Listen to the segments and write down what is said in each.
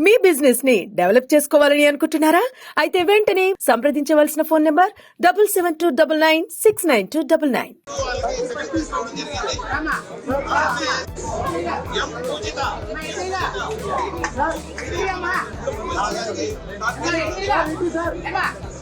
మీ బిజినెస్ని డెవలప్ చేసుకోవాలని అనుకుంటున్నారా? అయితే వెంటనే సంప్రదించవలసిన phone number double seven two double nine six nine two double nine M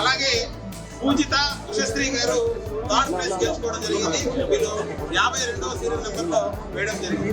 అలాగే పూజిత ఉషశ్రీ గారు థర్డ్ ప్రైజ్ గెలుచుకోవడం జరిగింది. వీళ్ళు యాభై రెండవ సీరియల్ నెంబర్లో వేయడం జరిగింది.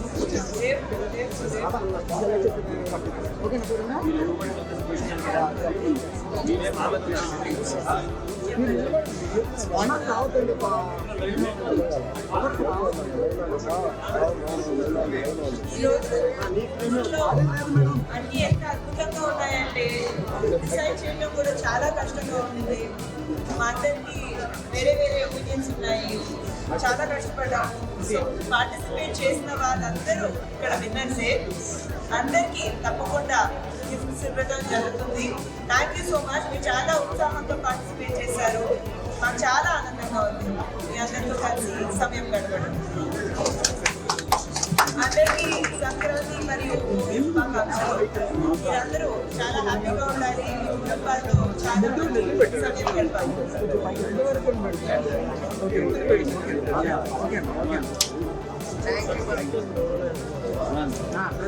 Bugün durumlar అన్ని ఎంత అద్భుతంగా ఉన్నాయంటే డిసైడ్ చేయడం కూడా చాలా కష్టంగా ఉంది మా అందరికి వేరే వేరే ఒపీనియన్స్ ఉన్నాయి చాలా కష్టపడ్డాము పార్టిసిపేట్ చేసిన వాళ్ళందరూ ఇక్కడ విన్నర్సే అందరికీ తప్పకుండా గిఫ్ట్స్ ఇవ్వడం జరుగుతుంది. థ్యాంక్ యూ సో మచ్ మీరు చాలా ఉత్సాహంతో పార్టిసిపేట్ చేశారు. మాకు చాలా ఆనందంగా ఉంది. మీ అందరితో కలిసి సమయం గడపడం. అందరికీ సంక్రాంతి మరియు మీరందరూ చాలా హ్యాపీగా ఉండాలి. మీ కుటుంబాలతో చాలా సమయం గడపాలి.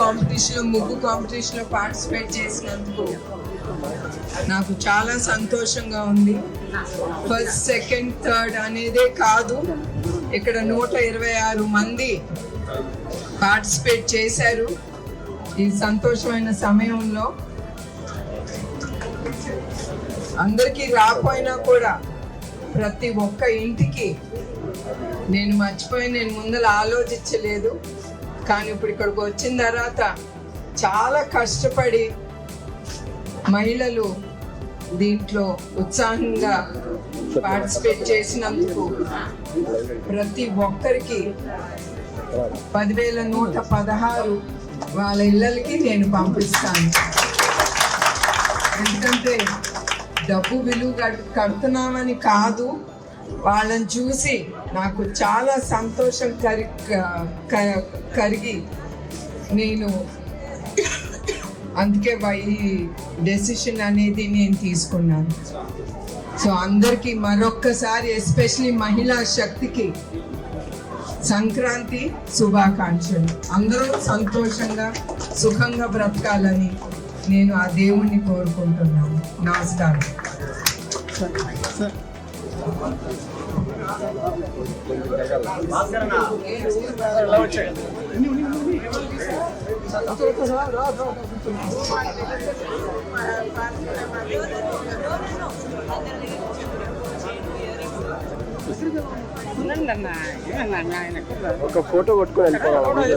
కాంపిటీషన్ ముగ్గు కాంపిటీషన్లో పార్టిసిపేట్ చేసినందుకు నాకు చాలా సంతోషంగా ఉంది. ఫస్ట్ సెకండ్ థర్డ్ అనేదే కాదు. ఇక్కడ నూట ఇరవై ఆరు మంది పార్టిసిపేట్ చేశారు. ఈ సంతోషమైన సమయంలో అందరికీ రాకపోయినా కూడా ప్రతి ఒక్క ఇంటికి నేను మర్చిపోయి నేను ముందర ఆలోచించలేదు. కానీ ఇప్పుడు ఇక్కడికి వచ్చిన తర్వాత చాలా కష్టపడి మహిళలు దీంట్లో ఉత్సాహంగా పార్టిసిపేట్ చేసినందుకు ప్రతి ఒక్కరికి పదివేల నూట పదహారు వాళ్ళ ఇళ్ళకి నేను పంపిస్తాను. ఎందుకంటే డబ్బు విలువ కడుతున్నామని కాదు. వాళ్ళని చూసి నాకు చాలా సంతోషం కరి కరిగి నేను అందుకే వై- ఈ డెసిషన్ అనేది నేను తీసుకున్నాను. సో అందరికీ మరొక్కసారి ఎస్పెషలీ మహిళా శక్తికి సంక్రాంతి శుభాకాంక్షలు. అందరూ సంతోషంగా సుఖంగా బ్రతకాలని నేను ఆ దేవుణ్ణి కోరుకుంటున్నాను. నమస్కారం. ఒక ఫోటో కొట్టుకొని వెళ్ళిపోవాలి.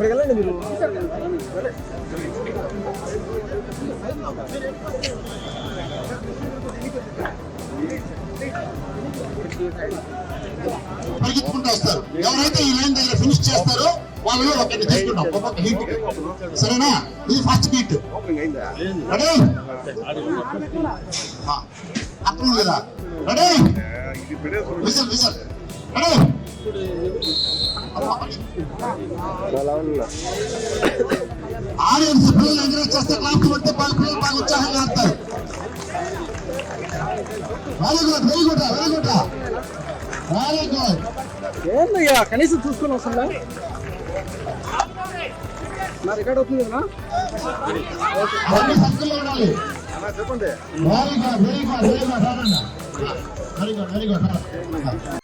అక్కడికి వెళ్ళండి మీరు. పరిగెత్తుకుంటూ వస్తారు. ఎవరైతే ఈ లైన్ దగ్గర ఫినిష్ చేస్తారో వాళ్ళు ఒకటి తీసుకుంటాం. ఒక్కొక్క హీట్ సరేనా? ఇది ఫస్ట్ హీట్ రెడీ అక్కడ లేదా ready whistle whistle ready audience పిల్లలు ఎంకరేజ్ చేస్తే క్లాస్ పడితే వాళ్ళ పిల్లలు బాగా ఉత్సాహంగా ఆడతారు. Very good very good very good very good ఏందయ్యా కనీసం చూసుకొని వస్తుందా నా రికార్డ్ అవుతుంది కదా? చెప్పండి. Very good very good very good very good very good